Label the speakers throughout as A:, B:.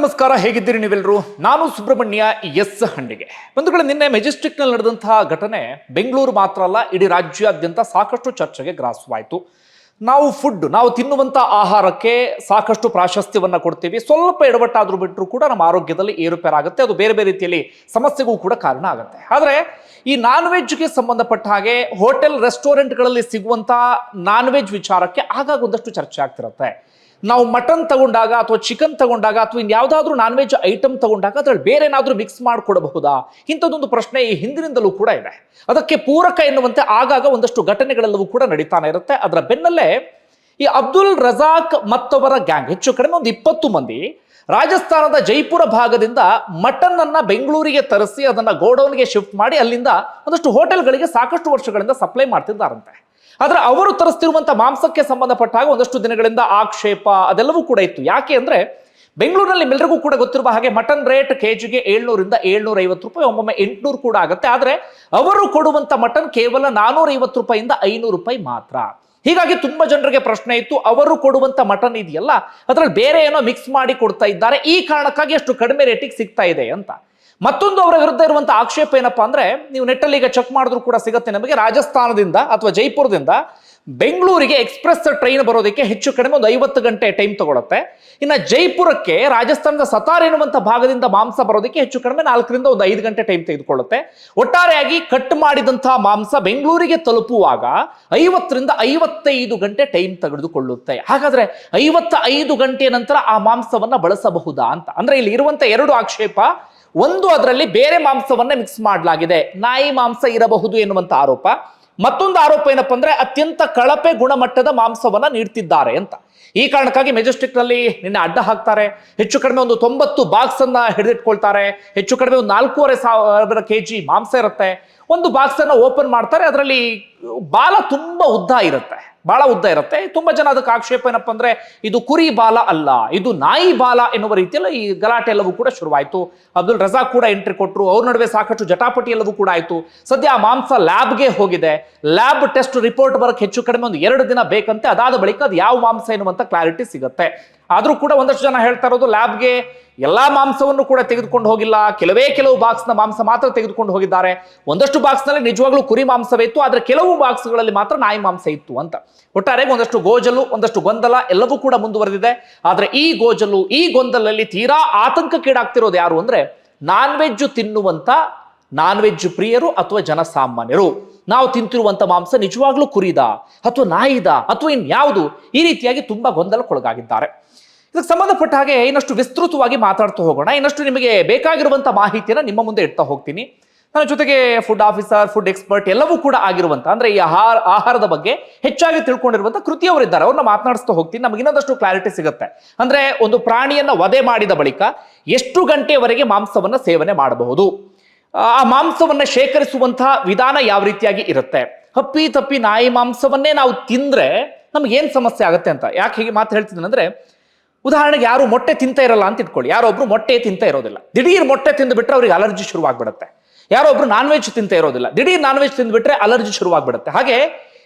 A: ನಮಸ್ಕಾರ, ಹೇಗಿದ್ದೀರಿ ನೀವೆಲ್ಲರೂ? ನಾನು ಸುಬ್ರಹ್ಮಣ್ಯ, ಎಸ್ ಹಂಡಿಗೆ ಬಂಧುಗಳು, ನಿನ್ನೆ ಮೆಜೆಸ್ಟಿಕ್ನಲ್ಲಿ ನಡೆದಂತಹ ಘಟನೆ ಬೆಂಗಳೂರು ಮಾತ್ರ ಅಲ್ಲ, ಇಡೀ ರಾಜ್ಯಾದ್ಯಂತ ಸಾಕಷ್ಟು ಚರ್ಚೆಗೆ ಗ್ರಾಸವಾಯಿತು. ನಾವು ಫುಡ್ ನಾವು ತಿನ್ನುವಂಥ ಆಹಾರಕ್ಕೆ ಸಾಕಷ್ಟು ಪ್ರಾಶಸ್ತ್ಯವನ್ನು ಕೊಡ್ತೀವಿ. ಸ್ವಲ್ಪ ಎಡವಟ್ಟಾದರೂ ಬಿಟ್ಟರು ಕೂಡ ನಮ್ಮ ಆರೋಗ್ಯದಲ್ಲಿ ಏರುಪೇರಾಗುತ್ತೆ. ಅದು ಬೇರೆ ಬೇರೆ ರೀತಿಯಲ್ಲಿ ಸಮಸ್ಯೆಗೂ ಕೂಡ ಕಾರಣ ಆಗುತ್ತೆ. ಆದರೆ, ಈ ನಾನ್ ವೆಜ್ಗೆ ಸಂಬಂಧಪಟ್ಟ ಹಾಗೆ ಹೋಟೆಲ್, ರೆಸ್ಟೋರೆಂಟ್ಗಳಲ್ಲಿ ಸಿಗುವಂಥ ನಾನ್ ವೆಜ್ ವಿಚಾರಕ್ಕೆ ಆಗಾಗ ಒಂದಷ್ಟು ಚರ್ಚೆ ಆಗ್ತಿರುತ್ತೆ. ನಾವು ಮಟನ್ ತಗೊಂಡಾಗ ಅಥವಾ ಚಿಕನ್ ತಗೊಂಡಾಗ ಅಥವಾ ಇನ್ಯಾವುದಾದ್ರೂ ನಾನ್ ವೆಜ್ ಐಟಮ್ ತಗೊಂಡಾಗ ಅದ್ರಲ್ಲಿ ಬೇರೆ ಏನಾದರೂ ಮಿಕ್ಸ್ ಮಾಡಿಕೊಡಬಹುದಾ? ಇಂಥದ್ದೊಂದು ಪ್ರಶ್ನೆ ಈ ಹಿಂದಿನಿಂದಲೂ ಕೂಡ ಇದೆ. ಅದಕ್ಕೆ ಪೂರಕ ಎನ್ನುವಂತೆ ಆಗಾಗ ಒಂದಷ್ಟು ಘಟನೆಗಳೆಲ್ಲವೂ ಕೂಡ ನಡೀತಾನೆ ಇರುತ್ತೆ. ಅದರ ಬೆನ್ನಲ್ಲೇ ಈ ಅಬ್ದುಲ್ ರಜಾಕ್ ಮತ್ತೊಬ್ಬರ ಗ್ಯಾಂಗ್ ಹೆಚ್ಚು ಕಡಿಮೆ ಒಂದು ಇಪ್ಪತ್ತು ಮಂದಿ ರಾಜಸ್ಥಾನದ ಜೈಪುರ ಭಾಗದಿಂದ ಮಟನ್ ಅನ್ನ ಬೆಂಗಳೂರಿಗೆ ತರಿಸಿ ಅದನ್ನ ಗೋಡೌನ್ಗೆ ಶಿಫ್ಟ್ ಮಾಡಿ ಅಲ್ಲಿಂದ ಒಂದಷ್ಟು ಹೋಟೆಲ್ಗಳಿಗೆ ಸಾಕಷ್ಟು ವರ್ಷಗಳಿಂದ ಸಪ್ಲೈ ಮಾಡ್ತಿದ್ದಾರಂತೆ. ಆದ್ರೆ ಅವರು ತರಿಸ್ತಿರುವಂಥ ಮಾಂಸಕ್ಕೆ ಸಂಬಂಧಪಟ್ಟ ಹಾಗೆ ಒಂದಷ್ಟು ದಿನಗಳಿಂದ ಆಕ್ಷೇಪ ಅದೆಲ್ಲವೂ ಕೂಡ ಇತ್ತು. ಯಾಕೆ ಅಂದ್ರೆ ಬೆಂಗಳೂರಿನಲ್ಲಿ ಎಲ್ಲರಿಗೂ ಕೂಡ ಗೊತ್ತಿರುವ ಹಾಗೆ ಮಟನ್ ರೇಟ್ ಕೆಜಿಗೆ ಏಳ್ನೂರಿಂದ ಏಳ್ನೂರ ಐವತ್ತು ರೂಪಾಯಿ, ಒಮ್ಮೊಮ್ಮೆ ಎಂಟುನೂರು ಕೂಡ ಆಗುತ್ತೆ. ಆದರೆ ಅವರು ಕೊಡುವಂತ ಮಟನ್ ಕೇವಲ ನಾನೂರ ಐವತ್ತು ರೂಪಾಯಿಂದ ಐನೂರು ರೂಪಾಯಿ ಮಾತ್ರ. ಹೀಗಾಗಿ ತುಂಬಾ ಜನರಿಗೆ ಪ್ರಶ್ನೆ ಇತ್ತು, ಅವರು ಕೊಡುವಂತ ಮಟನ್ ಇದೆಯಲ್ಲ, ಅದರಲ್ಲಿ ಬೇರೆ ಏನೋ ಮಿಕ್ಸ್ ಮಾಡಿ ಕೊಡ್ತಾ ಇದ್ದಾರೆ, ಈ ಕಾರಣಕ್ಕಾಗಿ ಅಷ್ಟು ಕಡಿಮೆ ರೇಟಿಗೆ ಸಿಗ್ತಾ ಇದೆ ಅಂತ. ಮತ್ತೊಂದು ಅವರ ವಿರುದ್ಧ ಇರುವಂತಹ ಆಕ್ಷೇಪ ಏನಪ್ಪಾ ಅಂದ್ರೆ, ನೀವು ನೆಟ್ಟಲ್ಲಿ ಈಗ ಚೆಕ್ ಮಾಡಿದ್ರು ಕೂಡ ಸಿಗುತ್ತೆ ನಮಗೆ. ರಾಜಸ್ಥಾನದಿಂದ ಅಥವಾ ಜೈಪುರದಿಂದ ಬೆಂಗಳೂರಿಗೆ ಎಕ್ಸ್ಪ್ರೆಸ್ ಟ್ರೈನ್ ಬರೋದಕ್ಕೆ ಹೆಚ್ಚು ಕಡಿಮೆ ಒಂದು ಐವತ್ತು ಗಂಟೆ ಟೈಮ್ ತಗೊಳುತ್ತೆ. ಇನ್ನು ಜೈಪುರಕ್ಕೆ ರಾಜಸ್ಥಾನದ ಸತಾರ್ ಎನ್ನುವಂಥ ಭಾಗದಿಂದ ಮಾಂಸ ಬರೋದಕ್ಕೆ ಹೆಚ್ಚು ಕಡಿಮೆ ನಾಲ್ಕರಿಂದ ಒಂದು ಐದು ಗಂಟೆ ಟೈಮ್ ತೆಗೆದುಕೊಳ್ಳುತ್ತೆ. ಒಟ್ಟಾರೆಯಾಗಿ ಕಟ್ ಮಾಡಿದಂತಹ ಮಾಂಸ ಬೆಂಗಳೂರಿಗೆ ತಲುಪುವಾಗ ಐವತ್ತರಿಂದ ಐವತ್ತೈದು ಗಂಟೆ ಟೈಮ್ ತೆಗೆದುಕೊಳ್ಳುತ್ತೆ. ಹಾಗಾದ್ರೆ ಐವತ್ತ ಐದು ಗಂಟೆಯ ನಂತರ ಆ ಮಾಂಸವನ್ನ ಬಳಸಬಹುದಾ ಅಂತ? ಅಂದ್ರೆ ಇಲ್ಲಿ ಇರುವಂತ ಎರಡು ಆಕ್ಷೇಪ ಒಂದು ಅದರಲ್ಲಿ ಬೇರೆ ಮಾಂಸವನ್ನ ಮಿಕ್ಸ್ ಮಾಡಲಾಗಿದೆ. ನಾಯಿ ಮಾಂಸ ಇರಬಹುದು ಎನ್ನುವಂತ ಆರೋಪ. ಮತ್ತೊಂದು ಆರೋಪ ಏನಪ್ಪ ಅಂದ್ರೆ ಅತ್ಯಂತ ಕಳಪೆ ಗುಣಮಟ್ಟದ ಮಾಂಸವನ್ನ ನೀಡ್ತಿದ್ದಾರೆ ಅಂತ. ಈ ಕಾರಣಕ್ಕಾಗಿ ಮೆಜೆಸ್ಟಿಕ್ನಲ್ಲಿ ನಿನ್ನೆ ಅಡ್ಡ ಹಾಕ್ತಾರೆ. ಹೆಚ್ಚು ಕಡಿಮೆ ಒಂದು ತೊಂಬತ್ತು ಬಾಕ್ಸ್ ಅನ್ನ ಹಿಡಿದಿಟ್ಕೊಳ್ತಾರೆ. ಹೆಚ್ಚು ಕಡಿಮೆ ಒಂದು ನಾಲ್ಕೂವರೆ ಸಾವಿರ ಕೆ ಮಾಂಸ ಇರುತ್ತೆ. ಒಂದು ಬಾಕ್ಸ್ ಅನ್ನ ಓಪನ್ ಮಾಡ್ತಾರೆ. ಅದರಲ್ಲಿ ಬಾಲ ತುಂಬಾ ಉದ್ದ ಇರುತ್ತೆ. ಬಹಳ ಉದ್ದ ಇರುತ್ತೆ. ತುಂಬಾ ಜನ ಅದಕ್ಕೆ ಆಕ್ಷೇಪ ಏನಪ್ಪ ಅಂದ್ರೆ, ಇದು ಕುರಿ ಬಾಲ ಅಲ್ಲ, ಇದು ನಾಯಿ ಬಾಲ ಎನ್ನುವ ರೀತಿಯಲ್ಲಿ ಈ ಗಲಾಟೆ ಎಲ್ಲವೂ ಕೂಡ ಶುರುವಾಯಿತು. ಅಬ್ದುಲ್ ರಜಾ ಕೂಡ ಎಂಟ್ರಿ ಕೊಟ್ಟರು ಅವ್ರ ನಡುವೆ ಸಾಕಷ್ಟು ಜಟಾಪಟಿ ಎಲ್ಲವೂ ಕೂಡ ಆಯಿತು. ಸದ್ಯ ಆ ಮಾಂಸ ಲ್ಯಾಬ್ಗೆ ಹೋಗಿದೆ. ಲ್ಯಾಬ್ ಟೆಸ್ಟ್ ರಿಪೋರ್ಟ್ ಬರಕ್ಕೆ ಹೆಚ್ಚು ಕಡಿಮೆ ಒಂದು ಎರಡು ದಿನ ಬೇಕಂತೆ, ಅದಾದ ಬಳಿಕ ಅದು ಯಾವ ಮಾಂಸ ಎನ್ನುವಂತ ಕ್ಲಾರಿಟಿ ಸಿಗುತ್ತೆ. ಆದ್ರೂ ಕೂಡ ಒಂದಷ್ಟು ಜನ ಹೇಳ್ತಾ ಇರೋದು ಲ್ಯಾಬ್ಗೆ ಎಲ್ಲಾ ಮಾಂಸವನ್ನು ಕೂಡ ತೆಗೆದುಕೊಂಡು ಹೋಗಿಲ್ಲ. ಕೆಲವೇ ಕೆಲವು ಬಾಕ್ಸ್ನ ಮಾಂಸ ಮಾತ್ರ ತೆಗೆದುಕೊಂಡು ಹೋಗಿದ್ದಾರೆ. ಒಂದಷ್ಟು ಬಾಕ್ಸ್ನಲ್ಲಿ ನಿಜವಾಗ್ಲೂ ಕುರಿ ಮಾಂಸವೇ ಇತ್ತು, ಆದರೆ ಕೆಲವು ಬಾಕ್ಸ್ಗಳಲ್ಲಿ ಮಾತ್ರ ನಾಯಿ ಮಾಂಸ ಇತ್ತು ಅಂತ. ಒಟ್ಟಾರೆ ಒಂದಷ್ಟು ಗೋಜಲು ಒಂದಷ್ಟು ಗೊಂದಲ ಎಲ್ಲವೂ ಕೂಡ ಮುಂದುವರೆದಿದೆ. ಆದರೆ ಈ ಗೋಜಲು ಈ ಗೊಂದಲಲ್ಲಿ ತೀರಾ ಆತಂಕಕ್ಕೀಡಾಗ್ತಿರೋದು ಯಾರು ಅಂದ್ರೆ ನಾನ್ ವೆಜ್ ತಿನ್ನುವಂತ ನಾನ್ ವೆಜ್ ಪ್ರಿಯರು ಅಥವಾ ಜನಸಾಮಾನ್ಯರು. ನಾವು ತಿಂತಿರುವಂಥ ಮಾಂಸ ನಿಜವಾಗ್ಲೂ ಕುರಿದ ಅಥವಾ ನಾಯಿದ ಅಥವಾ ಇನ್ಯಾವುದು ಈ ರೀತಿಯಾಗಿ ತುಂಬಾ ಗೊಂದಲಕ್ಕೊಳಗಾಗಿದ್ದಾರೆ. ಇದಕ್ಕೆ ಸಂಬಂಧಪಟ್ಟ ಹಾಗೆ ಇನ್ನಷ್ಟು ವಿಸ್ತೃತವಾಗಿ ಮಾತಾಡ್ತಾ ಹೋಗೋಣ. ಇನ್ನಷ್ಟು ನಿಮಗೆ ಬೇಕಾಗಿರುವಂಥ ಮಾಹಿತಿಯನ್ನು ನಿಮ್ಮ ಮುಂದೆ ಇಡ್ತಾ ಹೋಗ್ತೀನಿ. ನನ್ನ ಜೊತೆಗೆ ಫುಡ್ ಆಫೀಸರ್ ಫುಡ್ ಎಕ್ಸ್ಪರ್ಟ್ ಎಲ್ಲವೂ ಕೂಡ ಆಗಿರುವಂಥ ಅಂದ್ರೆ ಈ ಆಹಾರ, ಆಹಾರದ ಬಗ್ಗೆ ಹೆಚ್ಚಾಗಿ ತಿಳ್ಕೊಂಡಿರುವಂಥ ಕೃತಿಯವರಿದ್ದಾರೆ ಅವ್ರನ್ನ ಮಾತನಾಡಿಸ್ತಾ ಹೋಗ್ತೀನಿ. ನಮಗೆ ಇನ್ನೊಂದಷ್ಟು ಕ್ಲಾರಿಟಿ ಸಿಗುತ್ತೆ. ಅಂದ್ರೆ ಒಂದು ಪ್ರಾಣಿಯನ್ನ ವಧೆ ಮಾಡಿದ ಬಳಿಕ ಎಷ್ಟು ಗಂಟೆಯವರೆಗೆ ಮಾಂಸವನ್ನ ಸೇವನೆ ಮಾಡಬಹುದು? ಆ ಮಾಂಸವನ್ನ ಶೇಖರಿಸುವಂತಹ ವಿಧಾನ ಯಾವ ರೀತಿಯಾಗಿ ಇರುತ್ತೆ? ಹಪ್ಪಿ ತಪ್ಪಿ ನಾಯಿ ಮಾಂಸವನ್ನೇ ನಾವು ತಿಂದ್ರೆ ನಮ್ಗೆ ಏನ್ ಸಮಸ್ಯೆ ಆಗುತ್ತೆ ಅಂತ? ಯಾಕೆ ಹೀಗೆ ಮಾತು ಹೇಳ್ತಿದ್ದೀನಿ ಅಂದ್ರೆ ಉದಾಹರಣೆಗೆ ಯಾರು ಮೊಟ್ಟೆ ತಿಂತ ಇರಲ್ಲ ಅಂತ ಇಟ್ಕೊಳ್ಳಿ. ಯಾರೊಬ್ರು ಮೊಟ್ಟೆ ತಿಂತ ಇರೋದಿಲ್ಲ. ದಿಢೀರ್ ಮೊಟ್ಟೆ ತಿಂದುಬಿಟ್ರೆ ಅವ್ರಿಗೆ ಅಲರ್ಜಿ ಶುರುವಾಗ್ಬಿಡುತ್ತೆ. ಯಾರೊಬ್ರು ನಾನ್ ವೆಜ್ ತಿಂತ ಇರೋದಿಲ್ಲ. ದಿಢೀರ್ ನಾನ್ ವೆಜ್ ತಿಂದುಬಿಟ್ರೆ ಅಲರ್ಜಿ ಶುರುವಾಗ್ಬಿಡುತ್ತೆ. ಹಾಗೆ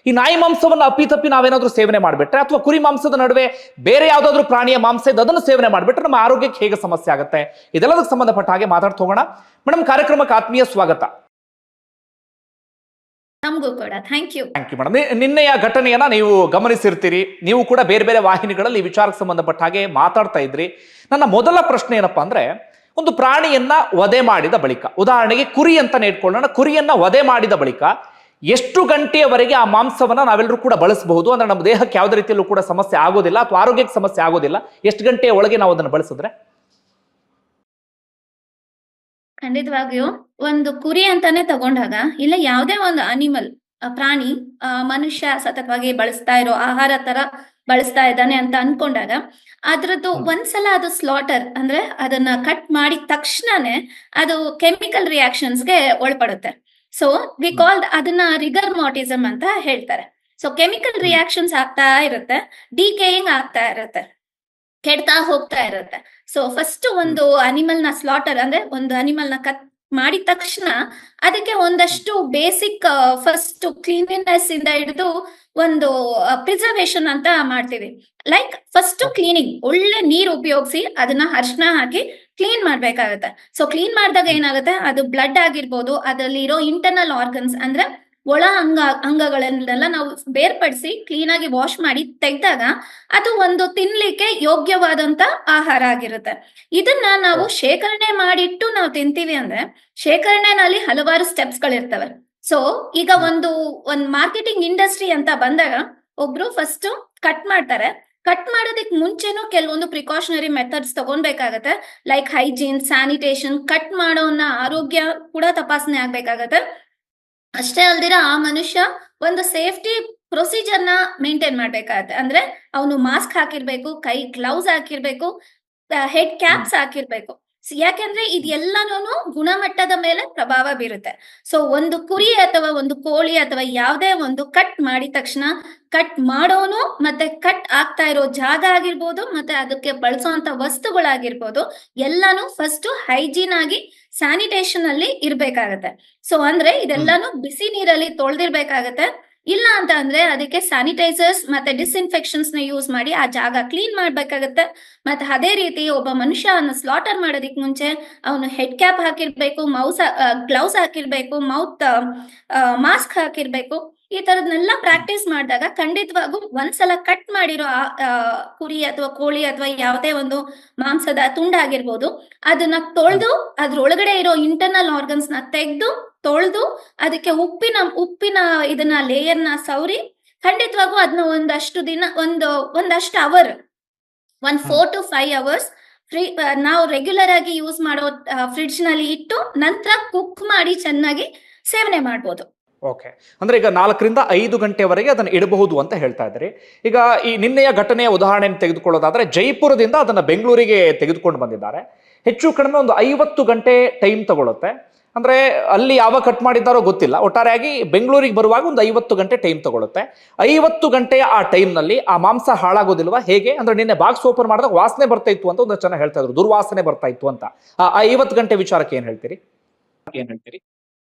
A: ಈ ನಾಯಿ ಮಾಂಸವನ್ನು ಅಪ್ಪಿತಪ್ಪಿ ನಾವೇನಾದ್ರೂ ಸೇವನೆ ಮಾಡಿಬಿಟ್ರೆ ಅಥವಾ ಕುರಿ ಮಾಂಸದ ನಡುವೆ ಬೇರೆ ಯಾವುದಾದ್ರೂ ಪ್ರಾಣಿಯ ಮಾಂಸ ಇದೆ ಅದನ್ನು ಸೇವನೆ ಮಾಡಿಬಿಟ್ರೆ ನಮ್ಮ ಆರೋಗ್ಯಕ್ಕೆ ಹೇಗೆ ಸಮಸ್ಯೆ ಆಗುತ್ತೆ? ಇದೆಲ್ಲದಕ್ಕೆ ಸಂಬಂಧಪಟ್ಟ ಹಾಗೆ ಮಾತಾಡ್ತಾ ಹೋಗೋಣ. ಮೇಡಮ್ ಕಾರ್ಯಕ್ರಮಕ್ಕೆ ಆತ್ಮೀಯ ಸ್ವಾಗತ.
B: ನಮಗೂ ಕೂಡ. Thank you
A: thank you madam ನಿನ್ನೆಯ ಘಟನೆಯನ್ನ ನೀವು ಗಮನಿಸಿರ್ತೀರಿ. ನೀವು ಕೂಡ ಬೇರೆ ಬೇರೆ ವಾಹಿನಿಗಳಲ್ಲಿ ಈ ವಿಚಾರಕ್ಕೆ ಸಂಬಂಧಪಟ್ಟ ಹಾಗೆ ಮಾತಾಡ್ತಾ ಇದ್ರಿ. ನನ್ನ ಮೊದಲ ಪ್ರಶ್ನೆ ಏನಪ್ಪಾ ಅಂದ್ರೆ, ಒಂದು ಪ್ರಾಣಿಯನ್ನ ವಧೆ ಮಾಡಿದ ಬಳಿಕ, ಉದಾಹರಣೆಗೆ ಕುರಿ ಅಂತ ಇಟ್ಕೊಳ್ಳೋಣ. ಕುರಿಯನ್ನ ವಧೆ ಮಾಡಿದ ಬಳಿಕ ಎಷ್ಟು ಗಂಟೆಯವರೆಗೆ ಆ ಮಾಂಸವನ್ನ ನಾವೆಲ್ಲರೂ ಕೂಡ ಬಳಸಬಹುದು? ಅಂದ್ರೆ ನಮ್ಮ ದೇಹಕ್ಕೆ ಯಾವುದೇ ರೀತಿಯಲ್ಲೂ ಕೂಡ ಸಮಸ್ಯೆ ಆಗೋದಿಲ್ಲ ಅಥವಾ ಆರೋಗ್ಯಕ್ಕೆ ಸಮಸ್ಯೆ ಆಗೋದಿಲ್ಲ. ಎಷ್ಟು ಗಂಟೆಯ ಒಳಗೆ ನಾವು ಅದನ್ನು ಬಳಸಿದ್ರೆ?
B: ಖಂಡಿತವಾಗಿಯೂ ಒಂದು ಕುರಿ ಅಂತಾನೆ ತಗೊಂಡಾಗ ಇಲ್ಲ ಯಾವುದೇ ಒಂದು ಅನಿಮಲ್ ಪ್ರಾಣಿ ಮನುಷ್ಯ ಸತತವಾಗಿ ಬಳಸ್ತಾ ಇರೋ ಆಹಾರ ತರ ಬಳಸ್ತಾ ಇದ್ದಾನೆ ಅಂತ ಅನ್ಕೊಂಡಾಗ ಅದ್ರದ್ದು. ಒಂದ್ಸಲ ಅದು ಸ್ಲಾಟರ್ ಅಂದ್ರೆ ಅದನ್ನ ಕಟ್ ಮಾಡಿದ ತಕ್ಷಣನೇ ಅದು ಕೆಮಿಕಲ್ ರಿಯಾಕ್ಷನ್ಸ್ಗೆ ಒಳಪಡುತ್ತೆ ಸೊ ವಿ. ಕಾಲ್ ಅದನ್ನ ರಿಗರ್ ಮಾಟಿಸಮ್ ಅಂತ ಹೇಳ್ತಾರೆ ಸೊ ಕೆಮಿಕಲ್ ರಿಯಾಕ್ಷನ್ಸ್ ಆಗ್ತಾ ಇರುತ್ತೆ ಡಿಕೇಯಿಂಗ್ ಆಗ್ತಾ ಇರುತ್ತೆ ಕೆಡ್ತಾ ಹೋಗ್ತಾ ಇರುತ್ತೆ. ಸೊ ಫಸ್ಟ್ ಒಂದು ಅನಿಮಲ್ನ ಸ್ಲಾಟರ್ ಅಂದ್ರೆ ಒಂದು ಅನಿಮಲ್ನ ಕಟ್ ಮಾಡಿದ ತಕ್ಷಣ ಅದಕ್ಕೆ ಒಂದಷ್ಟು ಬೇಸಿಕ್ ಫಸ್ಟ್ ಕ್ಲೀನಿನೆಸ್ ಇಂದ ಹಿಡಿದು ಒಂದು ಪ್ರಿಸರ್ವೇಶನ್ ಅಂತ ಮಾಡ್ತೀವಿ. ಲೈಕ್ ಫಸ್ಟ್ ಕ್ಲೀನಿಂಗ್ ಒಳ್ಳೆ ನೀರು ಉಪಯೋಗಿಸಿ ಅದನ್ನ ಅರ್ಶನ ಹಾಕಿ ಕ್ಲೀನ್ ಮಾಡ್ಬೇಕಾಗತ್ತೆ. ಸೊ ಕ್ಲೀನ್ ಮಾಡಿದಾಗ ಏನಾಗುತ್ತೆ? ಅದು ಬ್ಲಡ್ ಆಗಿರ್ಬೋದು ಅದರಲ್ಲಿ ಇರೋ ಇಂಟರ್ನಲ್ ಆರ್ಗನ್ಸ್ ಅಂದ್ರೆ ಒಳ ಅಂಗ, ಅಂಗಗಳನ್ನೆಲ್ಲ ನಾವು ಬೇರ್ಪಡಿಸಿ ಕ್ಲೀನ್ ಆಗಿ ವಾಶ್ ಮಾಡಿ ತೆಗೆದಾಗ ಅದು ಒಂದು ತಿನ್ಲಿಕ್ಕೆ ಯೋಗ್ಯವಾದಂತ ಆಹಾರ ಆಗಿರುತ್ತೆ. ಇದನ್ನ ನಾವು ಶೇಖರಣೆ ಮಾಡಿಟ್ಟು ನಾವು ತಿಂತೀವಿ ಅಂದ್ರೆ ಶೇಖರಣೆನಲ್ಲಿ ಹಲವಾರು ಸ್ಟೆಪ್ಸ್ ಗಳಿರ್ತವೆ. ಸೊ ಈಗ ಒಂದು ಒಂದು ಮಾರ್ಕೆಟಿಂಗ್ ಇಂಡಸ್ಟ್ರಿ ಅಂತ ಬಂದಾಗ ಒಬ್ರು ಫಸ್ಟ್ ಕಟ್ ಮಾಡ್ತಾರೆ. ಕಟ್ ಮಾಡೋದಕ್ ಮುಂಚೆನೂ ಕೆಲವೊಂದು ಪ್ರಿಕಾಷನರಿ ಮೆಥಡ್ಸ್ ತಗೊಳ್ಬೇಕಾಗತ್ತೆ ಲೈಕ್ ಹೈಜೀನ್ ಸ್ಯಾನಿಟೇಷನ್ ಕಟ್ ಮಾಡೋನ ಆರೋಗ್ಯ ಕೂಡ ತಪಾಸಣೆ ಆಗ್ಬೇಕಾಗತ್ತೆ. ಅಷ್ಟೇ ಅಲ್ದಿರ ಆ ಮನುಷ್ಯ ಒಂದು ಸೇಫ್ಟಿ ಪ್ರೊಸೀಜರ್ನ ಮೇಂಟೈನ್ ಮಾಡ್ಬೇಕಾಗತ್ತೆ. ಅಂದ್ರೆ ಅವನು ಮಾಸ್ಕ್ ಹಾಕಿರ್ಬೇಕು, ಕೈ ಗ್ಲೌಸ್ ಹಾಕಿರ್ಬೇಕು ಹೆಡ್ ಕ್ಯಾಪ್ಸ್ ಹಾಕಿರ್ಬೇಕು. ಯಾಕೆಂದ್ರೆ ಇದೆಲ್ಲನೂ ಗುಣಮಟ್ಟದ ಮೇಲೆ ಪ್ರಭಾವ ಬೀರುತ್ತೆ. ಸೊ ಒಂದು ಕುರಿ ಅಥವಾ ಒಂದು ಕೋಳಿ ಅಥವಾ ಯಾವುದೇ ಒಂದು ಕಟ್ ಮಾಡಿದ ತಕ್ಷಣ ಕಟ್ ಮಾಡೋನು ಮತ್ತೆ ಕಟ್ ಆಗ್ತಾ ಇರೋ ಜಾಗ ಆಗಿರ್ಬೋದು ಮತ್ತೆ ಅದಕ್ಕೆ ಬಳಸುವಂತ ವಸ್ತುಗಳಾಗಿರ್ಬೋದು ಎಲ್ಲಾನು ಫಸ್ಟ್ ಹೈಜೀನ್ ಆಗಿ ಸ್ಯಾನಿಟೇಷನ್ ಅಲ್ಲಿ ಇರ್ಬೇಕಾಗತ್ತೆ. ಸೊ ಅಂದ್ರೆ ಇದೆಲ್ಲಾನು ಬಿಸಿ ನೀರಲ್ಲಿ ತೊಳೆದಿರ್ಬೇಕಾಗತ್ತೆ. ಇಲ್ಲ ಅಂತ ಅಂದ್ರೆ ಅದಕ್ಕೆ ಸ್ಯಾನಿಟೈಸರ್ಸ್ ಮತ್ತೆ ಡಿಸ್ಇನ್ಫೆಕ್ಷನ್ಸ್ನ ಯೂಸ್ ಮಾಡಿ ಆ ಜಾಗ ಕ್ಲೀನ್ ಮಾಡ್ಬೇಕಾಗತ್ತೆ. ಮತ್ತೆ ಅದೇ ರೀತಿ ಒಬ್ಬ ಮನುಷ್ಯ ಸ್ಲಾಟರ್ ಮಾಡೋದಕ್ ಮುಂಚೆ ಅವನು ಹೆಡ್ ಕ್ಯಾಪ್ ಹಾಕಿರ್ಬೇಕು ಮೌಸ್ ಗ್ಲೌಸ್ ಹಾಕಿರ್ಬೇಕು ಮೌತ್ ಮಾಸ್ಕ್ ಹಾಕಿರ್ಬೇಕು. ಈ ತರದ್ನೆಲ್ಲ ಪ್ರಾಕ್ಟೀಸ್ ಮಾಡಿದಾಗ ಖಂಡಿತವಾಗೂ ಒಂದ್ಸಲ ಕಟ್ ಮಾಡಿರೋ ಆ, ಕುರಿ ಅಥವಾ ಕೋಳಿ ಅಥವಾ ಯಾವುದೇ ಒಂದು ಮಾಂಸದ ತುಂಡಾಗಿರ್ಬೋದು. ಅದನ್ನ ತೊಳೆದು ಅದ್ರೊಳಗಡೆ ಇರೋ ಇಂಟರ್ನಲ್ ಆರ್ಗನ್ಸ್ನ ತೆಗೆದು ತೊಳೆದು ಅದಕ್ಕೆ ಉಪ್ಪಿನ ಉಪ್ಪಿನ ಇದನ್ನ ಲೇಯರ್ನ ಸವರಿ ಖಂಡಿತವಾಗೂ ಅದನ್ನ ಒಂದಷ್ಟು ದಿನ ಒಂದು ಒಂದಷ್ಟು ಅವರ್ ಒಂದ್ four to five hours free ನಾವು ರೆಗ್ಯುಲರ್ ಆಗಿ ಯೂಸ್ ಮಾಡೋ ಫ್ರಿಡ್ಜ್ನಲ್ಲಿ ಇಟ್ಟು ನಂತರ ಕುಕ್ ಮಾಡಿ ಚೆನ್ನಾಗಿ ಸೇವನೆ ಮಾಡಬಹುದು
A: ಓಕೆ ಅಂದ್ರೆ ಈಗ ನಾಲ್ಕರಿಂದ ಐದು ಗಂಟೆವರೆಗೆ ಅದನ್ನು ಇಡಬಹುದು ಅಂತ ಹೇಳ್ತಾ ಇದ್ರಿ ಈಗ ಈ ನಿನ್ನೆಯ ಘಟನೆಯ ಉದಾಹರಣೆಯನ್ನು ತೆಗೆದುಕೊಳ್ಳೋದಾದ್ರೆ ಜೈಪುರದಿಂದ ಅದನ್ನ ಬೆಂಗಳೂರಿಗೆ ತೆಗೆದುಕೊಂಡು ಬಂದಿದ್ದಾರೆ. ಹೆಚ್ಚು ಕಡಿಮೆ ಒಂದು ಐವತ್ತು ಗಂಟೆ ಟೈಮ್ ತಗೊಳುತ್ತೆ. ಅಂದ್ರೆ ಅಲ್ಲಿ ಯಾವ ಕಟ್ ಮಾಡಿದ್ದಾರೋ ಗೊತ್ತಿಲ್ಲ. ಒಟ್ಟಾರೆಯಾಗಿ ಬೆಂಗಳೂರಿಗೆ ಬರುವಾಗ ಒಂದು ಐವತ್ತು ಗಂಟೆ ಟೈಮ್ ತಗೊಳುತ್ತೆ. ಐವತ್ತು ಗಂಟೆಯ ಆ ಟೈಮ್ನಲ್ಲಿ ಆ ಮಾಂಸ ಹಾಳಾಗೋದಿಲ್ವಾ? ಹೇಗೆ? ಅಂದ್ರೆ ನಿನ್ನೆ ಬಾಕ್ಸ್ ಓಪನ್ ಮಾಡಿದಾಗ ವಾಸನೆ ಬರ್ತಾ ಇತ್ತು ಅಂತ ಒಂದು ಜನ ಹೇಳ್ತಾ ಇದ್ರು. ದುರ್ವಾಸನೆ ಬರ್ತಾ ಇತ್ತು ಅಂತ. ಆ ಐವತ್ತು ಗಂಟೆ ವಿಚಾರಕ್ಕೆ ಏನು ಹೇಳ್ತೀರಿ? ಏನು ಹೇಳ್ತೀರಿ?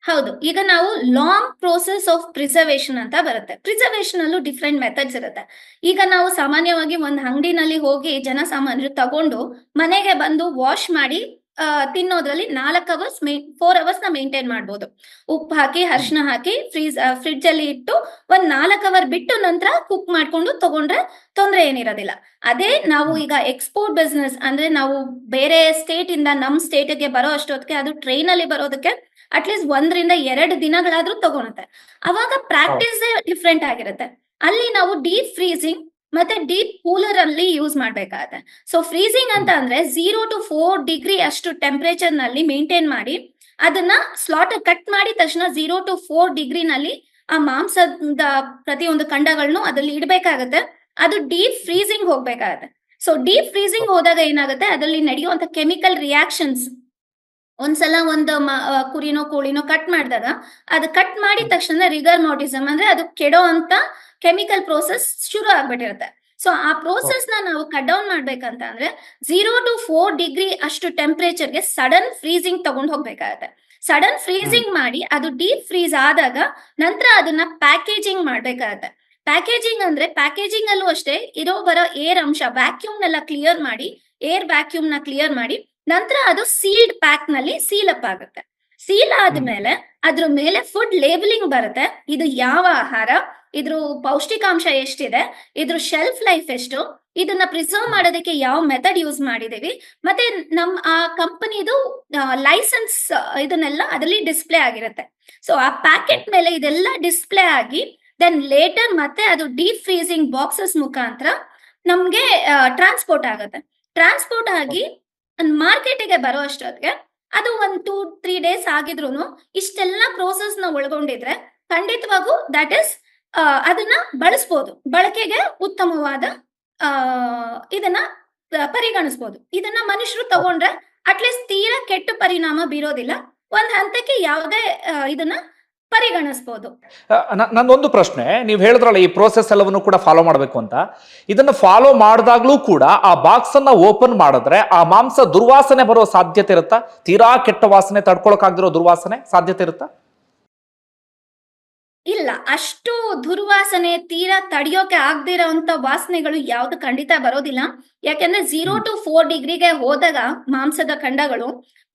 B: ಹೌದು. ಈಗ ನಾವು ಲಾಂಗ್ ಪ್ರೋಸೆಸ್ ಆಫ್ ಪ್ರಿಸರ್ವೇಶನ್ ಅಂತ ಬರುತ್ತೆ. ಪ್ರಿಸರ್ವೇಶನ್ ಅಲ್ಲೂ ಡಿಫ್ರೆಂಟ್ ಮೆಥಡ್ಸ್ ಇರುತ್ತೆ. ಈಗ ನಾವು ಸಾಮಾನ್ಯವಾಗಿ ಒಂದು ಅಂಗಡಿನಲ್ಲಿ ಹೋಗಿ ಜನಸಾಮಾನ್ಯರು ತಗೊಂಡು ಮನೆಗೆ ಬಂದು ವಾಶ್ ಮಾಡಿ ತಿನ್ನೋದ್ರಲ್ಲಿ ನಾಲ್ಕು ಅವರ್ಸ್ ಮೇ ಫೋರ್ ಅವರ್ಸ್ನ ಮೇಂಟೈನ್ ಮಾಡ್ಬೋದು. ಉಪ್ಪು ಹಾಕಿ ಅರ್ಶನ ಹಾಕಿ ಫ್ರೀಜ್ ಫ್ರಿಡ್ಜ್ ಅಲ್ಲಿ ಇಟ್ಟು ಒಂದ್ ನಾಲ್ಕು ಅವರ್ ಬಿಟ್ಟು ನಂತರ ಕುಕ್ ಮಾಡ್ಕೊಂಡು ತಗೊಂಡ್ರೆ ತೊಂದರೆ ಏನಿರೋದಿಲ್ಲ. ಅದೇ ನಾವು ಈಗ ಎಕ್ಸ್ಪೋರ್ಟ್ ಬಿಸ್ನೆಸ್ ಅಂದ್ರೆ ನಾವು ಬೇರೆ ಸ್ಟೇಟ್ ಇಂದ ನಮ್ ಸ್ಟೇಟ್ಗೆ ಬರೋ ಅಷ್ಟೊತ್ತಿಗೆ ಅದು ಟ್ರೈನ್ ಅಲ್ಲಿ ಬರೋದಕ್ಕೆ ಅಟ್ಲೀಸ್ಟ್ ಒಂದರಿಂದ ಎರಡು ದಿನಗಳಾದ್ರೂ ತಗೊಳುತ್ತೆ. ಅವಾಗ ಪ್ರಾಕ್ಟೀಸ್ ಡಿಫ್ರೆಂಟ್ ಆಗಿರುತ್ತೆ. ಅಲ್ಲಿ ನಾವು ಡೀಪ್ ಫ್ರೀಸಿಂಗ್ ಮತ್ತೆ ಡೀಪ್ ಕೂಲರ್ ಅಲ್ಲಿ ಯೂಸ್ ಮಾಡ್ಬೇಕಾಗತ್ತೆ. ಸೊ ಫ್ರೀಸಿಂಗ್ ಅಂತ ಅಂದ್ರೆ ಝೀರೋ ಟು ಫೋರ್ ಡಿಗ್ರಿ ಅಷ್ಟು ಟೆಂಪರೇಚರ್ನಲ್ಲಿ ಮೇಂಟೈನ್ ಮಾಡಿ ಅದನ್ನ ಸ್ಲಾಟ್ ಕಟ್ ಮಾಡಿದ ತಕ್ಷಣ ಝೀರೋ ಟು ಫೋರ್ ಡಿಗ್ರಿನಲ್ಲಿ ಆ ಮಾಂಸದ ಪ್ರತಿಯೊಂದು ಖಂಡಗಳನ್ನು ಅದ್ರಲ್ಲಿ ಇಡಬೇಕಾಗತ್ತೆ. ಅದು ಡೀಪ್ ಫ್ರೀಸಿಂಗ್ ಹೋಗ್ಬೇಕಾಗತ್ತೆ. ಸೊ ಡೀಪ್ ಫ್ರೀಸಿಂಗ್ ಹೋದಾಗ ಏನಾಗುತ್ತೆ? ಅದರಲ್ಲಿ ನಡೆಯುವಂತ ಕೆಮಿಕಲ್ ರಿಯಾಕ್ಷನ್ಸ್ ಒಂದ್ಸಲ ಒಂದು ಕುರಿನೋ ಕೋಳಿನೋ ಕಟ್ ಮಾಡಿದಾಗ ಅದು ಕಟ್ ಮಾಡಿದ ತಕ್ಷಣ ರಿಗರ್ ಮೋಟಿಸಮ್ ಅಂದ್ರೆ ಅದು ಕೆಡೋ ಅಂತ ಕೆಮಿಕಲ್ ಪ್ರೋಸೆಸ್ ಶುರು ಆಗ್ಬಿಟ್ಟಿರುತ್ತೆ. ಸೊ ಆ ಪ್ರೋಸೆಸ್ನ ನಾವು ಕಟ್ ಡೌನ್ ಮಾಡ್ಬೇಕಂತ ಅಂದ್ರೆ ಜೀರೋ ಟು ಫೋರ್ ಡಿಗ್ರಿ ಅಷ್ಟು ಟೆಂಪರೇಚರ್ಗೆ ಸಡನ್ ಫ್ರೀಸಿಂಗ್ ತಗೊಂಡ್ ಹೋಗ್ಬೇಕಾಗತ್ತೆ. ಸಡನ್ ಫ್ರೀಸಿಂಗ್ ಮಾಡಿ ಅದು ಡೀಪ್ ಫ್ರೀಸ್ ಆದಾಗ ನಂತರ ಅದನ್ನ ಪ್ಯಾಕೇಜಿಂಗ್ ಮಾಡ್ಬೇಕಾಗತ್ತೆ. ಪ್ಯಾಕೇಜಿಂಗ್ ಅಂದ್ರೆ ಪ್ಯಾಕೇಜಿಂಗ್ ಅಲ್ಲೂ ಅಷ್ಟೇ ಇರೋ ಬರೋ ಏರ್ ಅಂಶ ವ್ಯಾಕ್ಯೂಮ್ ನೆಲ್ಲ ಕ್ಲಿಯರ್ ಮಾಡಿ ಏರ್ ವ್ಯಾಕ್ಯೂಮ್ನ ಕ್ಲಿಯರ್ ಮಾಡಿ ನಂತರ ಅದು ಸೀಲ್ಡ್ ಪ್ಯಾಕ್ನಲ್ಲಿ ಸೀಲ್ ಅಪ್ ಆಗುತ್ತೆ. ಸೀಲ್ ಆದ್ಮೇಲೆ ಅದ್ರ ಮೇಲೆ ಫುಡ್ ಲೇಬಲಿಂಗ್ ಬರುತ್ತೆ. ಇದು ಯಾವ ಆಹಾರ? ಇದ್ರ ಪೌಷ್ಟಿಕಾಂಶ ಎಷ್ಟಿದೆ? ಇದ್ರ ಶೆಲ್ಫ್ ಲೈಫ್ ಎಷ್ಟು? ಇದನ್ನ ಪ್ರಿಸರ್ವ್ ಮಾಡೋದಕ್ಕೆ ಯಾವ ಮೆಥಡ್ ಯೂಸ್ ಮಾಡಿದೀವಿ ಮತ್ತೆ ನಮ್ ಆ ಕಂಪನಿದು ಲೈಸೆನ್ಸ್ ಇದನ್ನೆಲ್ಲ ಅದರಲ್ಲಿ ಡಿಸ್ಪ್ಲೇ ಆಗಿರುತ್ತೆ. ಸೊ ಆ ಪ್ಯಾಕೆಟ್ ಮೇಲೆ ಇದೆಲ್ಲ ಡಿಸ್ಪ್ಲೇ ಆಗಿ ದೆನ್ ಲೇಟರ್ ಮತ್ತೆ ಅದು ಡೀಪ್ ಫ್ರೀಸಿಂಗ್ ಬಾಕ್ಸಸ್ ಮುಖಾಂತರ ನಮ್ಗೆ ಟ್ರಾನ್ಸ್ಪೋರ್ಟ್ ಆಗುತ್ತೆ. ಟ್ರಾನ್ಸ್ಪೋರ್ಟ್ ಆಗಿ ಮಾರ್ಕೆಟಿಗೆ ಬರೋ ಅಷ್ಟೊತ್ತಿಗೆ ಅದು ಒಂದ್ ಟೂ ತ್ರೀ ಡೇಸ್ ಆಗಿದ್ರು ಇಷ್ಟೆಲ್ಲ ಪ್ರೋಸೆಸ್ನ ಒಳಗೊಂಡಿದ್ರೆ ಖಂಡಿತವಾಗೂ ದಟ್ ಇಸ್ ಅದನ್ನ ಬಳಸ್ಬೋದು. ಬಳಕೆಗೆ ಉತ್ತಮವಾದ ಇದನ್ನ ಪರಿಗಣಿಸ್ಬೋದು. ಇದನ್ನ ಮನುಷ್ಯರು ತಗೊಂಡ್ರೆ ಅಟ್ಲೀಸ್ಟ್ ತೀರಾ ಕೆಟ್ಟ ಪರಿಣಾಮ ಬೀರೋದಿಲ್ಲ. ಒಂದ್ ಹಂತಕ್ಕೆ ಯಾವುದೇ ಇದನ್ನ ಪರಿಗಣಿಸ್ಬೋದು.
A: ನನ್ನೊಂದು ಪ್ರಶ್ನೆ. ನೀವು ಹೇಳಿದ್ರಲ್ಲ ಈ ಪ್ರೋಸೆಸ್ ಎಲ್ಲವನ್ನು ಕೂಡ ಫಾಲೋ ಮಾಡಬೇಕು ಅಂತ. ಇದನ್ನ ಫಾಲೋ ಮಾಡಿದಾಗ್ಲೂ ಕೂಡ ಆ ಬಾಕ್ಸ್ ಅನ್ನ ಓಪನ್ ಮಾಡಿದ್ರೆ ಆ ಮಾಂಸ ದುರ್ವಾಸನೆ ಬರೋ ಸಾಧ್ಯತೆ ಇರುತ್ತಾ? ತೀರಾ ಕೆಟ್ಟ ವಾಸನೆ ತಡ್ಕೊಳಕಾಗದಿರೋ ದುರ್ವಾಸನೆ ಸಾಧ್ಯತೆ ಇರುತ್ತಾ?
B: ಇಲ್ಲ ಅಷ್ಟು ದುರ್ವಾಸನೆ ತೀರಾ ತಡೆಯೋಕೆ ಆಗದಿರೋಂತ ವಾಸನೆಗಳು ಯಾವ್ದು ಖಂಡಿತ ಬರೋದಿಲ್ಲ. ಯಾಕೆಂದ್ರೆ ಝೀರೋ ಟು ಫೋರ್ ಡಿಗ್ರಿಗೆ ಹೋದಾಗ ಮಾಂಸದ ಖಂಡಗಳು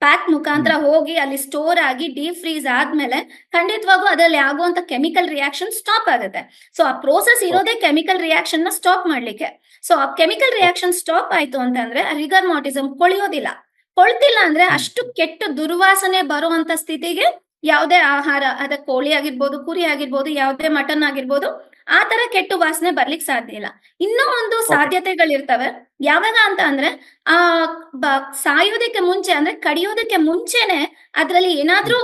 B: ಪ್ಯಾಕ್ ಮುಖಾಂತರ ಹೋಗಿ ಅಲ್ಲಿ ಸ್ಟೋರ್ ಆಗಿ ಡೀಪ್ ಫ್ರೀಸ್ ಆದ್ಮೇಲೆ ಖಂಡಿತವಾಗೂ ಅದರಲ್ಲಿ ಆಗುವಂತ ಕೆಮಿಕಲ್ ರಿಯಾಕ್ಷನ್ ಸ್ಟಾಪ್ ಆಗುತ್ತೆ. ಸೊ ಆ ಪ್ರೋಸೆಸ್ ಇರೋದೇ ಕೆಮಿಕಲ್ ರಿಯಾಕ್ಷನ್ನ ಸ್ಟಾಪ್ ಮಾಡ್ಲಿಕ್ಕೆ. ಸೊ ಆ ಕೆಮಿಕಲ್ ರಿಯಾಕ್ಷನ್ ಸ್ಟಾಪ್ ಆಯ್ತು ಅಂತಂದ್ರೆ ರಿಗರ್ ಮಾಟಿಸಮ್ ಕೊಳಿಯೋದಿಲ್ಲ. ಕೊಳ್ತಿಲ್ಲ ಅಂದ್ರೆ ಅಷ್ಟು ಕೆಟ್ಟ ದುರ್ವಾಸನೆ ಬರುವಂತ ಸ್ಥಿತಿಗೆ ಯಾವುದೇ ಆಹಾರ ಅದ ಕೋಳಿ ಆಗಿರ್ಬೋದು ಕುರಿ ಆಗಿರ್ಬೋದು ಯಾವುದೇ ಮಟನ್ ಆಗಿರ್ಬೋದು ಆ ತರ ಕೆಟ್ಟು ವಾಸನೆ ಬರ್ಲಿಕ್ಕೆ ಸಾಧ್ಯ ಇಲ್ಲ. ಇನ್ನೂ ಒಂದು ಸಾಧ್ಯತೆಗಳಿರ್ತವೆ. ಯಾವಾಗ ಅಂತ ಅಂದ್ರೆ ಆ ಬ- ಸಾಯೋದಕ್ಕೆ ಮುಂಚೆ ಅಂದ್ರೆ ಕಡಿಯೋದಕ್ಕೆ ಮುಂಚೆನೆ ಅದ್ರಲ್ಲಿ ಏನಾದ್ರೂ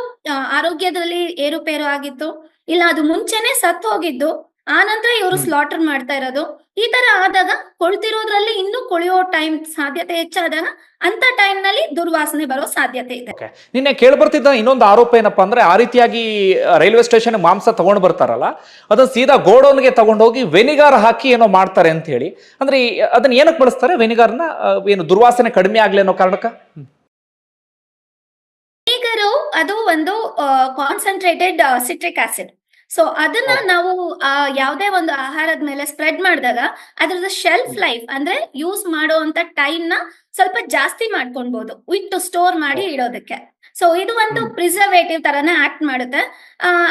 B: ಆರೋಗ್ಯದಲ್ಲಿ ಏರುಪೇರು ಆಗಿತ್ತು ಇಲ್ಲ ಅದು ಮುಂಚೆನೆ ಸತ್ತು ಹೋಗಿದ್ದು ಆ ನಂತರ ಇವರು. ಸ್ಲಾಟರ್ ಮಾಡ್ತಾ ಇರೋದು. ಈ ತರ ಆದಾಗ ಕೊಳ್ತಿರೋದ್ರಲ್ಲಿ ಇನ್ನೂ ಕೊಳೆಯೋ ಟೈಮ್ ಸಾಧ್ಯತೆ ಹೆಚ್ಚಾದಾಗ ಅಂತ ಟೈಮ್ನಲ್ಲಿ ದುರ್ವಾಸನೆ ಬರೋ ಸಾಧ್ಯತೆ ಇದೆ.
A: ನಿನ್ನೆ ಕೇಳ್ಬರ್ತಿದ್ದ ಇನ್ನೊಂದು ಆರೋಪ ಏನಪ್ಪಾ ಅಂದ್ರೆ ಆ ರೀತಿಯಾಗಿ ರೈಲ್ವೆ ಸ್ಟೇಷನ್ ಮಾಂಸ ತಗೊಂಡು ಬರ್ತಾರಲ್ಲ ಅದನ್ನ ಸೀದಾ ಗೋಡೌನ್ಗೆ ತಗೊಂಡೋಗಿ ವೆನಿಗಾರ್ ಹಾಕಿ ಏನೋ ಮಾಡ್ತಾರೆ ಅಂತ ಹೇಳಿ. ಅಂದ್ರೆ ಅದನ್ನ ಏನಕ್ಕೆ ಬಳಸ್ತಾರೆ? ವೆನಿಗಾರ್ನ ಏನು ದುರ್ವಾಸನೆ ಕಡಿಮೆ ಆಗ್ಲಿ ಅನ್ನೋ ಕಾರಣಕ್ಕ?
B: ವಿನೆಗರು ಅದು ಒಂದು ಕಾನ್ಸಂಟ್ರೇಟೆಡ್ ಸಿಟ್ರಿಕ್ ಆಸಿಡ್ ಸೊ ಅದನ್ನ ನಾವು ಯಾವುದೇ ಒಂದು ಆಹಾರದ ಮೇಲೆ ಸ್ಪ್ರೆಡ್ ಮಾಡಿದಾಗ ಅದ್ರದ್ದು ಶೆಲ್ಫ್ ಲೈಫ್ ಅಂದ್ರೆ ಯೂಸ್ ಮಾಡುವಂತ ಟೈಮ್ನ ಸ್ವಲ್ಪ ಜಾಸ್ತಿ ಮಾಡ್ಕೊಳ್ಬಹುದು ಇಟ್ಟು ಸ್ಟೋರ್ ಮಾಡಿ ಇಡೋದಕ್ಕೆ. ಸೊ ಇದು ಒಂದು. ಪ್ರಿಸರ್ವೇಟಿವ್ ತರನೇ ಆಕ್ಟ್ ಮಾಡುತ್ತೆ.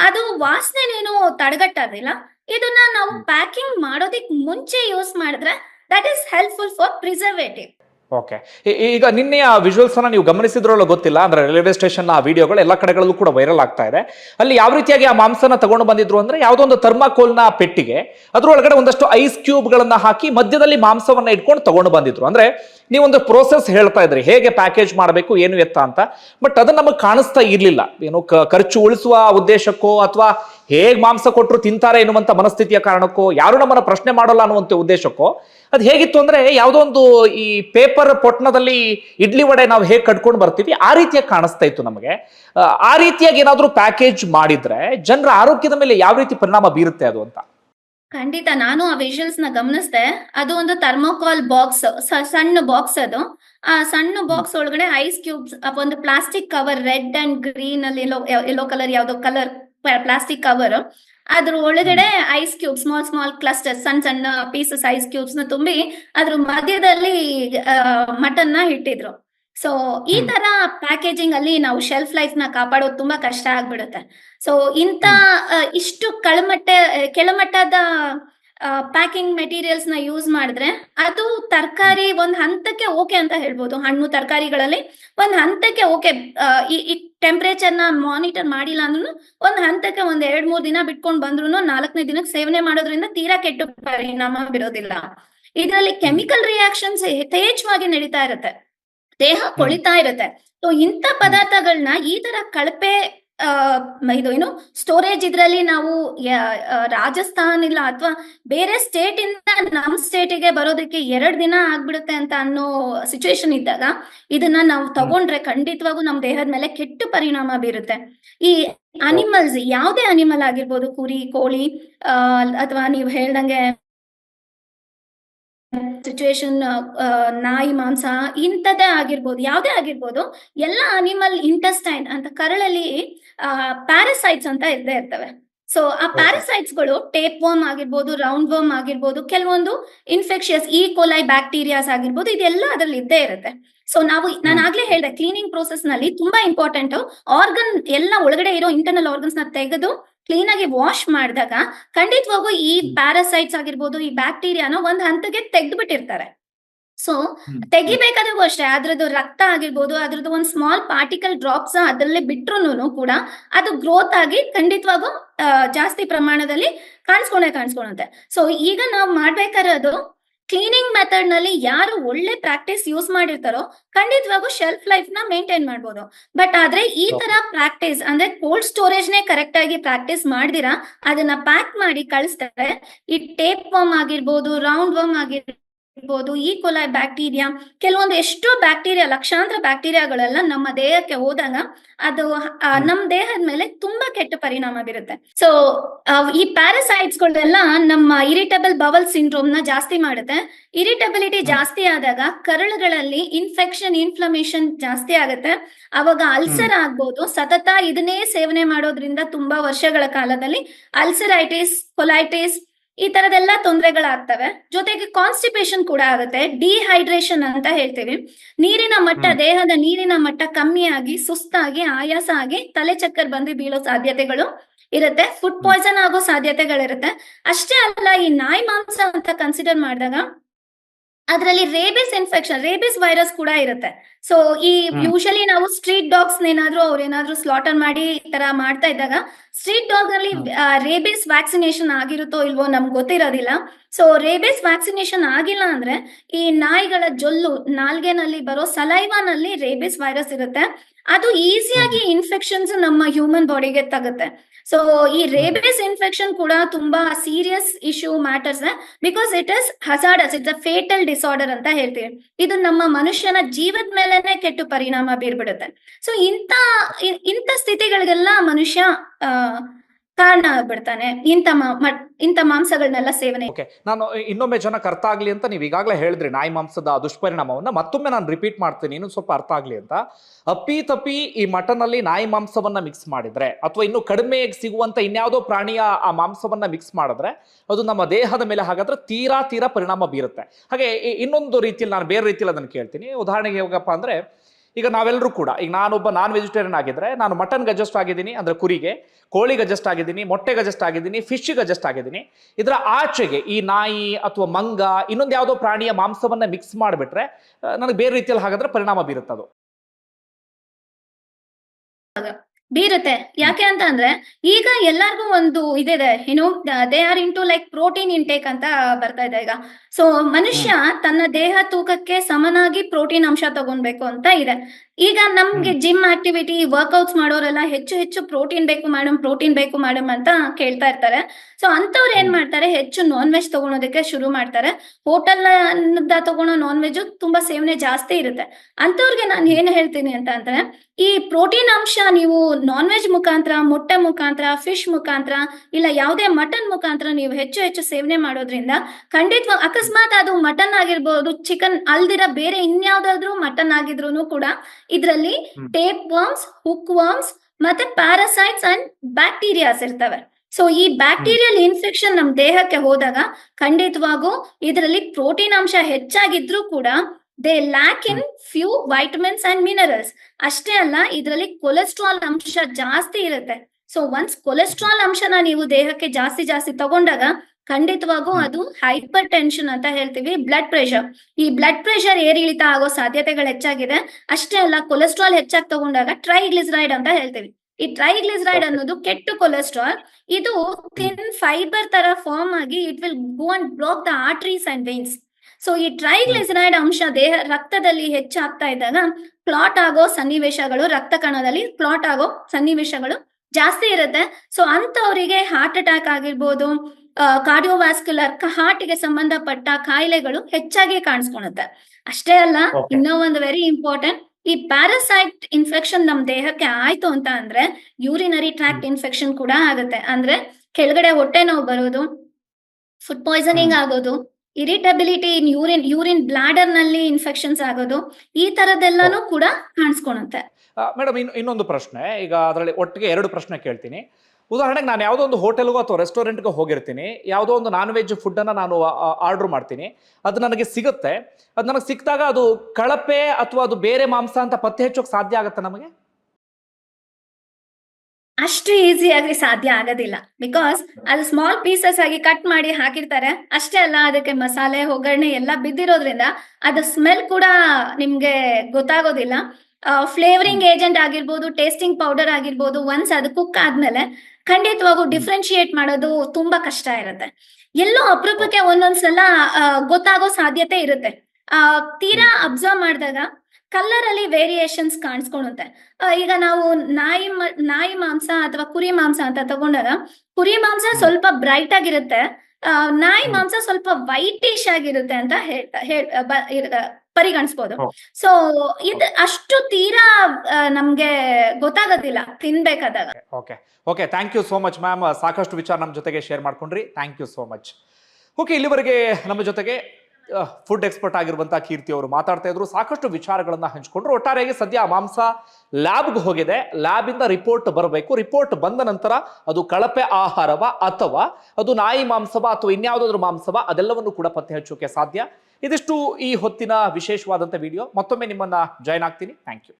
B: ಅದು ವಾಸನೆನೇನು ತಡೆಗಟ್ಟೋದಿಲ್ಲ. ಇದನ್ನ ನಾವು ಪ್ಯಾಕಿಂಗ್ ಮಾಡೋದಿಕ್ ಮುಂಚೆ ಯೂಸ್ ಮಾಡಿದ್ರೆ that is helpful for preservative
A: okay ಈಗ ನಿನ್ನೆಯ ವಿಜುವಲ್ಸ್ ಅನ್ನ ನೀವು ಗಮನಿಸಿದ್ರಲ್ಲ ಗೊತ್ತಿಲ್ಲ, ಅಂದ್ರೆ ರೈಲ್ವೆ ಸ್ಟೇಷನ್ ಆ ವಿಡಿಯೋಗಳು ಎಲ್ಲ ಕಡೆಗಳಲ್ಲೂ ಕೂಡ ವೈರಲ್ ಆಗ್ತಾ ಇದೆ. ಅಲ್ಲಿ ಯಾವ ರೀತಿಯಾಗಿ ಆ ಮಾಂಸನ ತಗೊಂಡು ಬಂದಿದ್ರು ಅಂದ್ರೆ ಯಾವುದೋ ಒಂದು ಥರ್ಮಾಕೋಲ್ನ ಪೆಟ್ಟಿಗೆ, ಅದರೊಳಗಡೆ ಒಂದಷ್ಟು ಐಸ್ ಕ್ಯೂಬ್ಗಳನ್ನ ಹಾಕಿ ಮಧ್ಯದಲ್ಲಿ ಮಾಂಸವನ್ನ ಇಟ್ಕೊಂಡು ತಗೊಂಡು ಬಂದಿದ್ರು. ಅಂದ್ರೆ ನೀವೊಂದು ಪ್ರೋಸೆಸ್ ಹೇಳ್ತಾ ಇದ್ರಿ, ಹೇಗೆ ಪ್ಯಾಕೇಜ್ ಮಾಡಬೇಕು, ಏನು ಎತ್ತ ಅಂತ. ಬಟ್ ಅದು ನಮಗೆ ಕಾಣಿಸ್ತಾ ಇರಲಿಲ್ಲ. ಏನು ಖರ್ಚು ಉಳಿಸುವ ಉದ್ದೇಶಕ್ಕೋ ಅಥವಾ ಹೇಗ್ ಮಾಂಸ ಕೊಟ್ಟರು ತಿಂತಾರೆ ಎನ್ನುವಂಥ ಮನಸ್ಥಿತಿಯ ಕಾರಣಕ್ಕೋ ಯಾರು ನಮ್ಮನ್ನು ಪ್ರಶ್ನೆ ಮಾಡಲ್ಲ ಅನ್ನುವಂಥ ಉದ್ದೇಶಕ್ಕೋ ಅದು ಹೇಗಿತ್ತು ಅಂದ್ರೆ ಯಾವುದೋ ಒಂದು ಈ ಪೇಪರ್ ಪೊಟ್ಣದಲ್ಲಿ ಇಡ್ಲಿ ವಡೆ ನಾವು ಹೇಗೆ ಕಟ್ಕೊಂಡು ಬರ್ತೀವಿ ಆ ರೀತಿಯಾಗಿ ಕಾಣಿಸ್ತಾ ಇತ್ತು ನಮಗೆ. ಆ, ರೀತಿಯಾಗಿ ಏನಾದರೂ ಪ್ಯಾಕೇಜ್ ಮಾಡಿದ್ರೆ ಜನರ ಆರೋಗ್ಯದ ಮೇಲೆ ಯಾವ ರೀತಿ ಪರಿಣಾಮ ಬೀರುತ್ತೆ ಅದು ಅಂತ?
B: ಖಂಡಿತ ನಾನು ಆ ವಿಜುವಲ್ಸ್ನ ಗಮನಿಸ್ದೆ. ಅದು ಒಂದು ಥರ್ಮೋಕಾಲ್ ಬಾಕ್ಸ್ ಸಣ್ಣ ಬಾಕ್ಸ್ ಅದು. ಆ ಸಣ್ಣ ಬಾಕ್ಸ್ ಒಳಗಡೆ ಐಸ್ ಕ್ಯೂಬ್ಸ್ ಒಂದು plastic cover red and green ಅಲ್ಲಿ ಎಲ್ಲೋ ಎಲ್ಲೋ ಕಲರ್ ಯಾವ್ದೋ ಕಲರ್ ಪ್ಲಾಸ್ಟಿಕ್ ಕವರ್ ಅದ್ರ ಒಳಗಡೆ ice cube small small cluster ಸಣ್ಣ ಸಣ್ಣ ಪೀಸಸ್ ಐಸ್ ಕ್ಯೂಬ್ಸ್ನ ತುಂಬಿ ಅದ್ರ ಮಧ್ಯದಲ್ಲಿ ಮಟನ್ನ ಇಟ್ಟಿದ್ರು. ಸೊ ಈ ತರ ಪ್ಯಾಕೇಜಿಂಗ್ ಅಲ್ಲಿ ನಾವು ಶೆಲ್ಫ್ ಲೈಫ್ನ ಕಾಪಾಡೋದು ತುಂಬಾ ಕಷ್ಟ ಆಗ್ಬಿಡುತ್ತೆ. ಸೊ ಇಂತ ಇಷ್ಟು ಕಳಮಟ್ಟ ಕೆಳಮಟ್ಟದ ಪ್ಯಾಕಿಂಗ್ ಮೆಟೀರಿಯಲ್ಸ್ನ ಯೂಸ್ ಮಾಡಿದ್ರೆ ಅದು ತರಕಾರಿ ಒಂದ್ ಹಂತಕ್ಕೆ ಓಕೆ ಅಂತ ಹೇಳ್ಬೋದು. ಹಣ್ಣು ತರಕಾರಿಗಳಲ್ಲಿ ಒಂದ್ ಹಂತಕ್ಕೆ ಓಕೆ ಈ ಟೆಂಪರೇಚರ್ನ ಮಾನಿಟರ್ ಮಾಡಿಲ್ಲ ಅಂದ್ರೂ ಒಂದ್ ಹಂತಕ್ಕೆ ಒಂದ್ ಎರಡ್, ಮೂರ್ ದಿನ ಬಿಟ್ಕೊಂಡ್ ಬಂದ್ರು ನಾಲ್ಕನೇ ದಿನಕ್ಕೆ ಸೇವನೆ ಮಾಡೋದ್ರಿಂದ ತೀರಾ ಕೆಟ್ಟ ಪರಿಣಾಮ ಬೀರೋದಿಲ್ಲ ಇದರಲ್ಲಿ ಕೆಮಿಕಲ್ ರಿಯಾಕ್ಷನ್ಸ್ ಯಥೇಚ್ಛವಾಗಿ ನಡೀತಾ ಇರುತ್ತೆ. ದೇಹ ಕೊಳಿತಾ ಇರುತ್ತೆ. ಸೊ ಇಂಥ ಪದಾರ್ಥಗಳನ್ನ ಈ ತರ ಕಳಪೆ ಇದು ಏನು? ಸ್ಟೋರೇಜ್ ಇದ್ರಲ್ಲಿ ನಾವು ರಾಜಸ್ಥಾನ ಇಲ್ಲ ಅಥವಾ ಬೇರೆ ಸ್ಟೇಟ್ ಇಂದ ನಮ್ ಸ್ಟೇಟಿಗೆ ಬರೋದಕ್ಕೆ ಎರಡ್ ದಿನ ಆಗ್ಬಿಡುತ್ತೆ ಅಂತ ಅನ್ನೋ ಸಿಚುವೇಶನ್ ಇದ್ದಾಗ ಇದನ್ನ ನಾವು ತಗೊಂಡ್ರೆ ಖಂಡಿತವಾಗೂ ನಮ್ ದೇಹದ ಮೇಲೆ ಕೆಟ್ಟ ಪರಿಣಾಮ ಬೀರುತ್ತೆ. ಈ ಅನಿಮಲ್ಸ್ ಯಾವುದೇ ಅನಿಮಲ್ ಆಗಿರ್ಬೋದು ಕುರಿ ಕೋಳಿ ಅಥವಾ ನೀವು ಹೇಳ್ದಂಗೆ ಸಿಚುವೇಶನ್ ನಾಯಿ ಮಾಂಸ ಇಂಥದ್ದೇ ಆಗಿರ್ಬೋದು ಯಾವುದೇ ಆಗಿರ್ಬೋದು ಎಲ್ಲ ಅನಿಮಲ್ ಇಂಟೆಸ್ಟೈನ್ ಅಂತ ಕರಳಲ್ಲಿ ಪ್ಯಾರಸೈಟ್ಸ್ ಅಂತ ಇದ್ದೇ ಇರ್ತವೆ. ಸೊ ಆ ಪ್ಯಾರಸೈಟ್ಸ್ಗಳು ಟೇಪ್ ವರ್ಮ್ ಆಗಿರ್ಬೋದು ರೌಂಡ್ ವರ್ಮ್ ಆಗಿರ್ಬೋದು ಕೆಲವೊಂದು ಇನ್ಫೆಕ್ಷಿಯಸ್ ಈ ಕೊಲೈ ಬ್ಯಾಕ್ಟೀರಿಯಾಸ್ ಆಗಿರ್ಬೋದು ಇದೆಲ್ಲ ಅದ್ರಲ್ಲಿ ಇದ್ದೇ ಇರುತ್ತೆ. ಸೊ ನಾವು ನಾನು ಆಗ್ಲೇ ಹೇಳಿದೆ ಕ್ಲೀನಿಂಗ್ ಪ್ರೋಸೆಸ್ನಲ್ಲಿ ತುಂಬಾ ಇಂಪಾರ್ಟೆಂಟ್ ಆರ್ಗನ್ ಎಲ್ಲ ಒಳಗಡೆ ಇರೋ ಇಂಟರ್ನಲ್ ಆರ್ಗನ್ಸ್ನ ತೆಗೆದು ಕ್ಲೀನ್ ಆಗಿ ವಾಶ್ ಮಾಡಿದಾಗ ಖಂಡಿತವಾಗೂ ಈ ಪ್ಯಾರಾಸೈಟ್ಸ್ ಆಗಿರ್ಬೋದು ಈ ಬ್ಯಾಕ್ಟೀರಿಯಾನ ಒಂದ್ ಹಂತಕ್ಕೆ ತೆಗೆದು ಬಿಟ್ಟಿರ್ತಾರೆ ಸೊ ತೆಗಿಬೇಕಾದ್ರೂ ಅಷ್ಟೇ ಅದ್ರದ್ದು ರಕ್ತ ಆಗಿರ್ಬೋದು ಅದ್ರದ್ದು ಒಂದ್ ಸ್ಮಾಲ್ ಪಾರ್ಟಿಕಲ್ ಡ್ರಾಪ್ಸ್ ಅದರಲ್ಲಿ ಬಿಟ್ರು ಕೂಡ ಅದು ಗ್ರೋತ್ ಆಗಿ ಖಂಡಿತವಾಗೂ ಜಾಸ್ತಿ ಪ್ರಮಾಣದಲ್ಲಿ ಕಾಣಿಸ್ಕೊಂಡೇ ಕಾಣಿಸ್ಕೊಳುತ್ತೆ. ಸೊ ಈಗ ನಾವು ಮಾಡ್ಬೇಕಾಗಿರೋದು ಕ್ಲೀನಿಂಗ್ ಮೆಥಡ್ನಲ್ಲಿ ಯಾರು ಒಳ್ಳೆ ಪ್ರಾಕ್ಟೀಸ್ ಯೂಸ್ ಮಾಡಿರ್ತಾರೋ ಖಂಡಿತವಾಗೂ ಶೆಲ್ಫ್ ಲೈಫ್ನ ಮೇಂಟೈನ್ ಮಾಡಬಹುದು ಬಟ್ ಆದ್ರೆ ಈ ತರ ಪ್ರಾಕ್ಟೀಸ್ ಅಂದ್ರೆ ಕೋಲ್ಡ್ ಸ್ಟೋರೇಜ್ ನೇ ಕರೆಕ್ಟ್ ಆಗಿ ಪ್ರಾಕ್ಟೀಸ್ ಮಾಡಿದಿರಾ ಅದನ್ನ ಪ್ಯಾಕ್ ಮಾಡಿ ಕಳಿಸ್ತಾರೆ. ಈ ಟೇಪ್ ವರ್ಮ್ ಆಗಿರ್ಬೋದು ರೌಂಡ್ ವರ್ಮ್ ಆಗಿರ್ಬೋದು ಇರ್ಬೋದು ಈ ಕೊಲೈ ಬ್ಯಾಕ್ಟೀರಿಯಾ ಕೆಲವೊಂದು ಎಷ್ಟೋ ಬ್ಯಾಕ್ಟೀರಿಯಾ ಲಕ್ಷಾಂತರ ಬ್ಯಾಕ್ಟೀರಿಯಾಗಳೆಲ್ಲ ನಮ್ಮ ದೇಹಕ್ಕೆ ಹೋದಾಗ ಅದು ನಮ್ಮ ದೇಹದ ಮೇಲೆ ತುಂಬಾ ಕೆಟ್ಟ ಪರಿಣಾಮ ಬೀರುತ್ತೆ. ಸೊ ಈ ಪ್ಯಾರಸೈಟ್ಸ್ ಗಳೆಲ್ಲ ನಮ್ಮ ಇರಿಟಬಲ್ ಬವಲ್ ಸಿಂಡ್ರೋಮ್ನ ಜಾಸ್ತಿ ಮಾಡುತ್ತೆ. ಇರಿಟಬಿಲಿಟಿ ಜಾಸ್ತಿ ಆದಾಗ ಕರಳುಗಳಲ್ಲಿ ಇನ್ಫೆಕ್ಷನ್ ಇನ್ಫ್ಲಮೇಷನ್ ಜಾಸ್ತಿ ಆಗುತ್ತೆ. ಅವಾಗ ಅಲ್ಸರ್ ಆಗ್ಬೋದು. ಸತತ ಇದನ್ನೇ ಸೇವನೆ ಮಾಡೋದ್ರಿಂದ ತುಂಬಾ ವರ್ಷಗಳ ಕಾಲದಲ್ಲಿ ಅಲ್ಸರೈಟಿಸ್ ಕೊಲೈಟಿಸ್ ಈ ತರದೆಲ್ಲ ತೊಂದರೆಗಳಾಗ್ತವೆ. ಜೊತೆಗೆ ಕಾನ್ಸ್ಟಿಪೇಷನ್ ಕೂಡ ಆಗುತ್ತೆ. ಡಿಹೈಡ್ರೇಷನ್ ಅಂತ ಹೇಳ್ತೀವಿ. ನೀರಿನ ಮಟ್ಟ ದೇಹದ ನೀರಿನ ಮಟ್ಟ ಕಮ್ಮಿಯಾಗಿ ಸುಸ್ತಾಗಿ ಆಯಾಸ ಆಗಿ ತಲೆ ಚಕ್ಕರ್ ಬಂದು ಬೀಳೋ ಸಾಧ್ಯತೆಗಳು ಇರುತ್ತೆ. ಫುಡ್ ಪಾಯ್ಸನ್ ಆಗೋ ಸಾಧ್ಯತೆಗಳಿರುತ್ತೆ. ಅಷ್ಟೇ ಅಲ್ಲ ಈ ನಾಯಿ ಮಾಂಸ ಅಂತ ಕನ್ಸಿಡರ್ ಮಾಡಿದಾಗ ಅದರಲ್ಲಿ ರೇಬಿಸ್ ಇನ್ಫೆಕ್ಷನ್ ರೇಬಿಸ್ ವೈರಸ್ ಕೂಡ ಇರುತ್ತೆ. ಸೊ ಈ. ಯೂಶಲಿ ನಾವು ಸ್ಟ್ರೀಟ್ ಡಾಗ್ಸ್ ಏನಾದ್ರೂ ಅವ್ರು ಏನಾದ್ರೂ ಸ್ಲಾಟರ್ ಮಾಡಿ ಈ ತರ ಮಾಡ್ತಾ ಇದ್ದಾಗ ಸ್ಟ್ರೀಟ್ ಡಾಗ್ ಅಲ್ಲಿ. ರೇಬಿಸ್ ವ್ಯಾಕ್ಸಿನೇಷನ್ ಆಗಿರುತ್ತೋ ಇಲ್ವೋ ನಮ್ಗೆ ಗೊತ್ತಿರೋದಿಲ್ಲ. ಸೊ ರೇಬಿಸ್ ವ್ಯಾಕ್ಸಿನೇಷನ್ ಆಗಿಲ್ಲ ಅಂದ್ರೆ ಈ ನಾಯಿಗಳ ಜೊಲ್ಲು ನಾಲ್ಗೆನಲ್ಲಿ ಬರೋ ಸಲೈವಾನಲ್ಲಿ ರೇಬಿಸ್ ವೈರಸ್ ಇರುತ್ತೆ. ಅದು ಈಸಿಯಾಗಿ ಇನ್ಫೆಕ್ಷನ್ಸ್ ನಮ್ಮ ಹ್ಯೂಮನ್ ಬಾಡಿಗೆ ತಗುತ್ತೆ. ಸೊ ಈ ರೇಬಿಸ್ ಇನ್ಫೆಕ್ಷನ್ ಕೂಡ ತುಂಬಾ serious issue matters because it is hazardous it's a fatal disorder ಅಂತ ಹೇಳ್ತೀವಿ. ಇದು ನಮ್ಮ ಮನುಷ್ಯನ ಜೀವದ ಮೇಲೆನೆ ಕೆಟ್ಟು ಪರಿಣಾಮ ಬೀರ್ಬಿಡುತ್ತೆ. ಸೊ ಇಂತ ಇಂಥ ಸ್ಥಿತಿಗಳಿಗೆಲ್ಲ ಮನುಷ್ಯ ಕಾರಣ ಆಗ್ಬಿಡ್ತಾನೆ. ಇಂಥ ಇಂಥ ಮಾಂಸಗಳನ್ನೆಲ್ಲ ಸೇವನೆ
A: ಓಕೆ, ನಾನು ಇನ್ನೊಮ್ಮೆ ಜನಕ್ಕೆ ಅರ್ಥ ಆಗ್ಲಿ ಅಂತ ನೀವು ಈಗಾಗಲೇ ಹೇಳಿದ್ರಿ, ನಾಯಿ ಮಾಂಸದ ದುಷ್ಪರಿಣಾಮವನ್ನ. ಮತ್ತೊಮ್ಮೆ ನಾನು ರಿಪೀಟ್ ಮಾಡ್ತೀನಿ, ಇನ್ನೊಂದು ಸ್ವಲ್ಪ ಅರ್ಥ ಆಗ್ಲಿ ಅಂತ. ಅಪ್ಪಿ ತಪ್ಪಿ ಈ ಮಟನಲ್ಲಿ ನಾಯಿ ಮಾಂಸವನ್ನ ಮಿಕ್ಸ್ ಮಾಡಿದ್ರೆ, ಅಥವಾ ಇನ್ನು ಕಡಿಮೆ ಸಿಗುವಂತ ಇನ್ಯಾವುದೋ ಪ್ರಾಣಿಯ ಆ ಮಾಂಸವನ್ನ ಮಿಕ್ಸ್ ಮಾಡಿದ್ರೆ, ಅದು ನಮ್ಮ ದೇಹದ ಮೇಲೆ ಹಾಗಾದ್ರೆ ತೀರಾ ತೀರಾ ಪರಿಣಾಮ ಬೀರುತ್ತೆ. ಹಾಗೆ ಇನ್ನೊಂದು ರೀತಿಯಲ್ಲಿ ನಾನು ಬೇರೆ ರೀತಿಯಲ್ಲಿ ಅದನ್ನು ಕೇಳ್ತೀನಿ. ಉದಾಹರಣೆಗೆ ಯಾವಾಗಪ್ಪ ಅಂದ್ರೆ ಈಗ ನಾವೆಲ್ಲರೂ ಕೂಡ, ಈಗ ನಾನೊಬ್ಬ ನಾನ್ ವೆಜಿಟೇರಿಯನ್ ಆಗಿದ್ರೆ ನಾನು ಮಟನ್ ಅಡ್ಜಸ್ಟ್ ಆಗಿದ್ದೀನಿ, ಅಂದ್ರೆ ಕುರಿಗೆ, ಕೋಳಿಗೆ ಅಡ್ಜಸ್ಟ್ ಆಗಿದ್ದೀನಿ, ಮೊಟ್ಟೆಗೆ ಅಡ್ಜಸ್ಟ್ ಆಗಿದ್ದೀನಿ ಫಿಶ್ಗೆ ಅಡ್ಜಸ್ಟ್ ಆಗಿದ್ದೀನಿ. ಇದರ ಆಚೆಗೆ ಈ ನಾಯಿ ಅಥವಾ ಮಂಗ, ಇನ್ನೊಂದು ಯಾವುದೋ ಪ್ರಾಣಿಯ ಮಾಂಸವನ್ನ ಮಿಕ್ಸ್ ಮಾಡಿಬಿಟ್ರೆ ನನಗೆ ಬೇರೆ ರೀತಿಯಲ್ಲಿ ಹಾಗಾದ್ರೆ ಪರಿಣಾಮ ಬೀರುತ್ತೆ ಅದು.
B: ಬೀರುತ್ತೆ. ಯಾಕೆ ಅಂತ ಅಂದ್ರೆ ಈಗ ಎಲ್ಲಾರ್ಗೂ ಒಂದು ಇದಿದೆ. ಏನು they are into like protein intake ಅಂತ ಬರ್ತಾ ಇದೆ ಈಗ. ಸೊ ಮನುಷ್ಯ ತನ್ನ ದೇಹ ತೂಕಕ್ಕೆ ಸಮನಾಗಿ ಪ್ರೋಟೀನ್ ಅಂಶ ತಗೊಬೇಕು ಅಂತ ಇದೆ. ಈಗ ನಮ್ಗೆ ಜಿಮ್ ಆಕ್ಟಿವಿಟಿ ವರ್ಕೌಟ್ಸ್ ಮಾಡೋರೆಲ್ಲ ಹೆಚ್ಚು ಹೆಚ್ಚು ಪ್ರೋಟೀನ್ ಬೇಕು ಮೇಡಮ್ ಪ್ರೋಟೀನ್ ಬೇಕು ಮೇಡಮ್ ಅಂತ ಕೇಳ್ತಾ ಇರ್ತಾರೆ. ಸೊ ಅಂತವ್ರು ಏನ್ ಮಾಡ್ತಾರೆ? ಹೆಚ್ಚು ನಾನ್ ವೆಜ್ ತಗೊಳೋದಕ್ಕೆ ಶುರು ಮಾಡ್ತಾರೆ. ಹೋಟೆಲ್ ತಗೊಳೋ ನಾನ್ ವೆಜ್ ತುಂಬಾ ಸೇವನೆ ಜಾಸ್ತಿ ಇರುತ್ತೆ. ಅಂತವ್ರಿಗೆ ನಾನು ಏನ್ ಹೇಳ್ತೀನಿ ಅಂತ ಅಂದ್ರೆ ಈ ಪ್ರೋಟೀನ್ ಅಂಶ ನೀವು ನಾನ್ ವೆಜ್ ಮುಖಾಂತರ ಮೊಟ್ಟೆ ಮುಖಾಂತರ ಫಿಶ್ ಮುಖಾಂತರ ಇಲ್ಲ ಯಾವುದೇ ಮಟನ್ ಮುಖಾಂತರ ನೀವು ಹೆಚ್ಚು ಹೆಚ್ಚು ಸೇವನೆ ಮಾಡೋದ್ರಿಂದ ಖಂಡಿತ ಅಕಸ್ಮಾತ್ ಅದು ಮಟನ್ ಆಗಿರ್ಬೋದು ಚಿಕನ್ ಅಲ್ದಿರ ಬೇರೆ ಇನ್ಯಾವ್ದಾದ್ರು ಮಟನ್ ಆಗಿದ್ರು ಕೂಡ ಇದರಲ್ಲಿ ಟೇಪ್ ವರ್ಮ್ಸ್ ಹುಕ್ ವರ್ಮ್ಸ್ ಮತ್ತೆ ಪ್ಯಾರಾಸೈಟ್ಸ್ ಅಂಡ್ ಬ್ಯಾಕ್ಟೀರಿಯಾಸ್ ಇರ್ತವೆ. ಸೊ ಈ ಬ್ಯಾಕ್ಟೀರಿಯಲ್ ಇನ್ಫೆಕ್ಷನ್ ನಮ್ ದೇಹಕ್ಕೆ ಹೋದಾಗ ಖಂಡಿತವಾಗೂ ಇದರಲ್ಲಿ ಪ್ರೋಟೀನ್ ಅಂಶ ಹೆಚ್ಚಾಗಿದ್ರೂ ಕೂಡ they lack in few vitamins and minerals ಅಷ್ಟೇ ಅಲ್ಲ ಇದರಲ್ಲಿ ಕೊಲೆಸ್ಟ್ರಾಲ್ ಅಂಶ ಜಾಸ್ತಿ ಇರುತ್ತೆ. ಸೊ ಒನ್ಸ್ ಕೊಲೆಸ್ಟ್ರಾಲ್ ಅಂಶನ ನೀವು ದೇಹಕ್ಕೆ ಜಾಸ್ತಿ ಜಾಸ್ತಿ ತಗೊಂಡಾಗ ಖಂಡಿತವಾಗೂ ಅದು ಹೈಪರ್ ಟೆನ್ಷನ್ ಅಂತ ಹೇಳ್ತೀವಿ ಬ್ಲಡ್ ಪ್ರೆಷರ್. ಈ ಬ್ಲಡ್ ಪ್ರೆಷರ್ ಏರಿಳಿತ ಆಗೋ ಸಾಧ್ಯತೆಗಳು ಹೆಚ್ಚಾಗಿದೆ. ಅಷ್ಟೇ ಅಲ್ಲ ಕೊಲೆಸ್ಟ್ರಾಲ್ ಹೆಚ್ಚಾಗಿ ತಗೊಂಡಾಗ ಟ್ರೈಗ್ಲಿಸರೈಡ್ ಅಂತ ಹೇಳ್ತೀವಿ. ಈ ಟ್ರೈಗ್ಲಿಸರೈಡ್. ಅನ್ನೋದು ಕೆಟ್ಟು ಕೊಲೆಸ್ಟ್ರಾಲ್. ಇದು ಥಿನ್ ಫೈಬರ್ ತರ ಫಾರ್ಮ್ ಆಗಿ it will go and block the arteries and veins so ಈ ಟ್ರೈಗ್ಲಿಸರೈಡ್ ಅಂಶ ದೇಹ ರಕ್ತದಲ್ಲಿ ಹೆಚ್ಚಾಗ್ತಾ ಇದ್ದಾಗ ಕ್ಲಾಟ್ ಆಗೋ ಸನ್ನಿವೇಶಗಳು ರಕ್ತ ಕಣದಲ್ಲಿ ಕ್ಲಾಟ್ ಆಗೋ ಸನ್ನಿವೇಶಗಳು ಜಾಸ್ತಿ ಇರುತ್ತೆ. ಸೊ ಅಂತವರಿಗೆ ಹಾರ್ಟ್ ಅಟ್ಯಾಕ್ ಆಗಿರ್ಬೋದು ಕಾರ್ಡಿಯೋವ್ಯಾಸ್ಕ್ಯುಲರ್ ಹಾರ್ಟ್ಗೆ ಸಂಬಂಧಪಟ್ಟ ಕಾಯಿಲೆಗಳು ಹೆಚ್ಚಾಗಿ ಕಾಣಿಸ್ಕೊಳುತ್ತೆ ಅಷ್ಟೇ ಅಲ್ಲ. ಇನ್ನೂ ಒಂದು ವೆರಿ ಇಂಪಾರ್ಟೆಂಟ್ ಈ ಪ್ಯಾರಸೈಟ್ ಇನ್ಫೆಕ್ಷನ್ ನಮ್ ದೇಹಕ್ಕೆ ಆಯ್ತು ಅಂತ ಅಂದ್ರೆ ಯೂರಿನರಿ ಟ್ರ್ಯಾಕ್ಟ್ ಇನ್ಫೆಕ್ಷನ್ ಕೂಡ ಆಗುತ್ತೆ. ಅಂದ್ರೆ ಕೆಳಗಡೆ ಹೊಟ್ಟೆ ನೋವು ಬರೋದು ಫುಡ್ ಪಾಯ್ಸನಿಂಗ್ ಆಗೋದು ಇರಿಟಬಿಲಿಟಿ ಇನ್ ಯೂರಿನ್ ಯೂರಿನ್ ಬ್ಲಾಡರ್ನಲ್ಲಿ ಇನ್ಫೆಕ್ಷನ್ಸ್ ಆಗೋದು ಈ ತರದೆಲ್ಲಾನು ಕೂಡ ಕಾಣಿಸ್ಕೊಳುತ್ತೆ
A: ಮೇಡಮ್ ಇನ್ನೊಂದು ಪ್ರಶ್ನೆ ಈಗ ಅದರಲ್ಲಿ ಒಟ್ಟಿಗೆ ಎರಡು ಪ್ರಶ್ನೆ ಕೇಳ್ತೀನಿ. ಉದಾಹರಣೆಗೆ ನಾನು ಯಾವುದೋ ಒಂದು ಹೋಟೆಲ್ಗೋ ಅಥವಾ ರೆಸ್ಟೋರೆಂಟ್ಗೆ ಹೋಗಿರ್ತೀನಿ, ಯಾವುದೋ ಒಂದು ನಾನ್ ವೆಜ್ ಫುಡ್ಡನ್ನು ನಾನು ಆರ್ಡರ್ ಮಾಡ್ತೀನಿ. ಅದು ನನಗೆ ಸಿಗುತ್ತೆ. ಅದು ನನಗೆ ಸಿಕ್ಕಿದಾಗ ಅದು ಕಳಪೆ ಅಥವಾ ಅದು ಬೇರೆ ಮಾಂಸ ಅಂತ ಪತ್ತೆ ಹಚ್ಚೋಕೆ ಸಾಧ್ಯ ಆಗುತ್ತೆ ನಮಗೆ?
B: ಅಷ್ಟು ಈಸಿಯಾಗಿ ಸಾಧ್ಯ ಆಗೋದಿಲ್ಲ. ಬಿಕಾಸ್ ಅದು ಸ್ಮಾಲ್ ಪೀಸಸ್ ಆಗಿ ಕಟ್ ಮಾಡಿ ಹಾಕಿರ್ತಾರೆ. ಅಷ್ಟೇ ಅಲ್ಲ, ಅದಕ್ಕೆ ಮಸಾಲೆ, ಒಗ್ಗರಣೆ ಎಲ್ಲ ಬಿದ್ದಿರೋದ್ರಿಂದ ಅದು ಸ್ಮೆಲ್ ಕೂಡ ನಿಮ್ಗೆ ಗೊತ್ತಾಗೋದಿಲ್ಲ. ಫ್ಲೇವರಿಂಗ್ ಏಜೆಂಟ್ ಆಗಿರ್ಬೋದು ಟೇಸ್ಟಿಂಗ್ ಪೌಡರ್ ಆಗಿರ್ಬೋದು ಒನ್ಸ್ ಅದು ಕುಕ್ ಆದ್ಮೇಲೆ ಖಂಡಿತವಾಗೂ ಡಿಫ್ರೆನ್ಶಿಯೇಟ್ ಮಾಡೋದು ತುಂಬಾ ಕಷ್ಟ ಇರುತ್ತೆ. ಎಲ್ಲೋ ಅಪರೂಪಕ್ಕೆ ಒಂದೊಂದ್ಸಲ ಗೊತ್ತಾಗೋ ಸಾಧ್ಯತೆ ಇರುತ್ತೆ. ಆ, ತೀರಾ ಅಬ್ಸರ್ವ್ ಮಾಡಿದಾಗ ಕಲರ್ ಅಲ್ಲಿ ವೇರಿಯೇಷನ್ಸ್ ಕಾಣಿಸ್ಕೊಳುತ್ತೆ. ಈಗ ನಾವು ನಾಯಿ ನಾಯಿ ಮಾಂಸ ಅಥವಾ ಕುರಿ ಮಾಂಸ ಅಂತ ತಗೊಂಡಾಗ, ಕುರಿ ಮಾಂಸ ಸ್ವಲ್ಪ ಬ್ರೈಟ್ ಆಗಿರುತ್ತೆ. ನಾಯಿ ಮಾಂಸ ಸ್ವಲ್ಪ ವೈಟಿಶ್ ಆಗಿರುತ್ತೆ ಅಂತ ಹೇಳ್ತಾ ಪರಿಗಣಿಸ್ಬೋದು. ಸೊ ಇದು ಅಷ್ಟು ತೀರಾ ನಮ್ಗೆ ಗೊತ್ತಾಗೋದಿಲ್ಲ ತಿನ್ಬೇಕಾದಾಗ.
A: Okay okay thank you so much ma'am ಸಾಕಷ್ಟು ವಿಚಾರ ನಮ್ಮ ಜೊತೆಗೆ ಶೇರ್ ಮಾಡ್ಕೊಂಡ್ರಿ. Thank you so much okay ಇಲ್ಲಿವರೆಗೆ ನಮ್ಮ ಜೊತೆಗೆ ಫುಡ್ ಎಕ್ಸ್ಪರ್ಟ್ ಆಗಿರುವಂತಹ ಕೀರ್ತಿ ಅವರು ಮಾತಾಡ್ತಾ ಇದ್ರು. ಸಾಕಷ್ಟು ವಿಚಾರಗಳನ್ನ ಹಂಚಿಕೊಂಡ್ರು. ಒಟ್ಟಾರೆಯಾಗಿ ಸದ್ಯ ಮಾಂಸ ಲ್ಯಾಬ್ಗೆ ಹೋಗಿದೆ. ಲ್ಯಾಬ್ ಇಂದ ರಿಪೋರ್ಟ್ ಬರಬೇಕು. ರಿಪೋರ್ಟ್ ಬಂದ ನಂತರ ಅದು ಕಳಪೆ ಆಹಾರವ ಅಥವಾ ಅದು ನಾಯಿ ಮಾಂಸವ ಅಥವಾ ಇನ್ಯಾವುದಾದ್ರು ಮಾಂಸವ ಅದೆಲ್ಲವನ್ನು ಕೂಡ ಪತ್ತೆ ಹಚ್ಚೋಕೆ ಸಾಧ್ಯ. ಇದಿಷ್ಟು ಈ ಹೊತ್ತಿನ ವಿಶೇಷವಾದಂಥ ವಿಡಿಯೋ ಮತ್ತೊಮ್ಮೆ ನಿಮ್ಮನ್ನು ಜಾಯ್ನ್ ಆಗ್ತೀನಿ. Thank you